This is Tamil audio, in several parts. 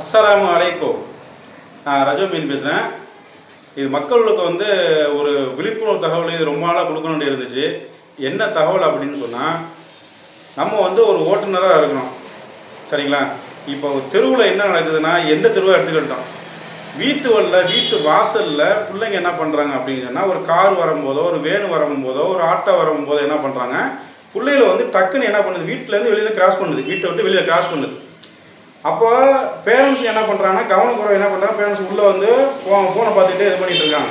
அஸ்ஸலாமு அலைக்கும். நான் ரஜோ மீன் பேசுகிறேன் இது மக்களுக்கு வந்து ஒரு விழிப்புணர்வு தகவல் இது ரொம்ப நாளாக கொடுக்கணும்னு இருந்துச்சு. என்ன தகவல் அப்படின்னு சொன்னால் நம்ம வந்து ஒரு ஓட்டுநராக இருக்கணும். சரிங்களா? இப்போ தெருவில் என்ன நடக்குதுன்னா எந்த தெருவை எடுத்துக்கிட்டோம். வீட்டு வல்ல வீட்டு வாசலில் பிள்ளைங்க என்ன பண்ணுறாங்க அப்படின்னு சொன்னால் ஒரு கார் வரும்போதோ ஒரு வேனு வரும்போதோ ஒரு ஆட்டோ வரும்போதோ என்ன பண்ணுறாங்க பிள்ளைகளை வந்து டக்குன்னு என்ன பண்ணுது? வீட்டிலேருந்து வெளியில் கிராஸ் பண்ணுது. வீட்டை விட்டு வெளியில் கிராஸ் பண்ணுது. அப்போ பேரண்ட்ஸ் என்ன பண்ணுறாங்கன்னா கவனக்குறவு என்ன பண்ணுறாங்க பேரண்ட்ஸ் உள்ளே வந்து ஃபோ ஃபோனை பார்த்துட்டு இது பண்ணிட்டு இருக்காங்க.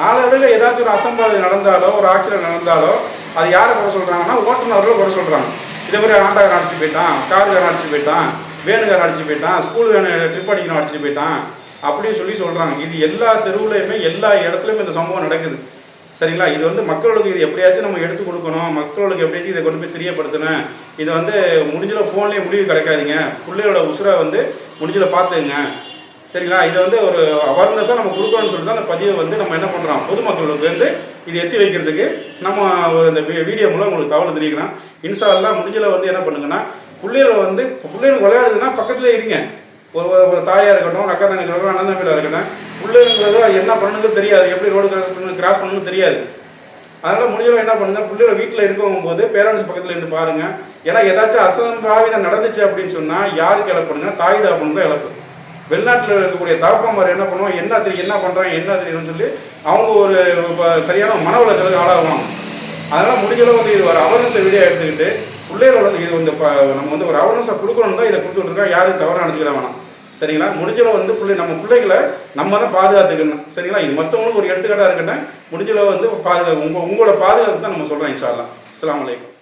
நாளடைவில் ஏதாச்சும் ஒரு அசம்பாவிதம் நடந்தாலோ ஒரு ஆக்சிடென்ட் நடந்தாலோ அது யாரை குறை சொல்கிறாங்கன்னா ஓட்டுநர்கள் குறை சொல்கிறாங்க இதே மாதிரி ஆண்டாக்காரன் அடிச்சு போயிட்டான் காருக்காரன் அடிச்சு போயிட்டான் வேணுக்காரன் அடிச்சு போயிட்டான் ஸ்கூல் வேணு ட்ரிப் அடிக்கணும் அடிச்சு போயிட்டான் அப்படின்னு சொல்லி சொல்கிறாங்க இது எல்லா தெருவுலையுமே எல்லா இடத்துலையுமே இந்த சம்பவம் நடக்குது. சரிங்களா? இது வந்து மக்களுக்கு இது எப்படியாச்சும் நம்ம எடுத்து கொடுக்கணும். மக்களுக்கு எப்படியாச்சும் இதை கொண்டு போய் தெரியப்படுத்தணும். இது வந்து முடிஞ்சளவு ஃபோன்லேயே முடிவு கிடைக்காதீங்க. பிள்ளையோட உசுரை வந்து முடிஞ்சதை பார்த்துங்க. சரிங்களா? இதை வந்து ஒரு அவேர்னஸாக நம்ம கொடுக்கணும்னு சொல்லிட்டு தான் அந்த பதிவை வந்து நம்ம என்ன பண்ணுறோம் பொதுமக்களுக்கு வந்து இது எத்தி வைக்கிறதுக்கு நம்ம இந்த வீடியோ மூலம் உங்களுக்கு தகவல் தெரிவிக்கிறோம் இன்ஷா முடிஞ்சதில் முடிஞ்சல வந்து என்ன பண்ணுங்கன்னா பிள்ளைகளை வந்து இப்போ பிள்ளைகளுக்கு விளையாடுதுன்னா பக்கத்துல இருங்க. ஒரு ஒரு- தாயாக இருக்கட்டும் ஒரு அக்கா தங்கச்சி இருக்கட்டும் அண்ணன் தம்பியில் இருக்கட்டும் பிள்ளைங்கிறது என்ன பண்ணுறது தெரியாது. எப்படி ரோடு கிராஸ் பண்ணணும் கிராஸ் பண்ணணும்னு தெரியாது. அதனால் முடிஞ்சவங்க என்ன பண்ணுங்க பிள்ளைகளை வீட்டில் இருக்கவங்க போது பேரண்ட்ஸ் பக்கத்தில் இருந்து பாருங்க. ஏன்னா ஏதாச்சும் அசம்பாவிதம் நடந்துச்சு அப்படின்னு சொன்னால் யாருக்கு இழப்புங்க தாய் தாப்பனுக்கு தான் இழப்பு வெளிநாட்டில் இருக்கக்கூடிய தாப்பமார் என்ன பண்ணுவோம் என்ன தெரியும் என்ன பண்ணுறாங்க என்ன தெரியும்னு சொல்லி அவங்க ஒரு சரியான மன உலகத்துக்கு ஆளாகுவாங்க. அதனால் முடிஞ்சளவு வந்து இது ஒரு அவேர்னஸ் வீடியோ எடுத்துக்கிட்டு பிள்ளைகளோட இது வந்து நம்ம வந்து ஒரு அவர்னஸை கொடுக்கணும் தான் இதை கொடுத்துட்டு இருக்கோம். யாரும் தவறாக நினச்சிக்கிட வேணாம். சரிங்களா? முடிஞ்சளவு வந்து பிள்ளை நம்ம பிள்ளைகளை நம்ம தான் பாதுகாத்துக்கணும். சரிங்களா? இது மற்றவங்களுக்கு ஒரு எடுத்துக்காட்டாக இருக்கட்டும். முடிஞ்சளவு வந்து பாதுகா உங்கள் உங்களோட பாதுகாப்பு தான் நம்ம சொல்கிறோம் இன்ஷா அஸ்லாம் வலைக்கம்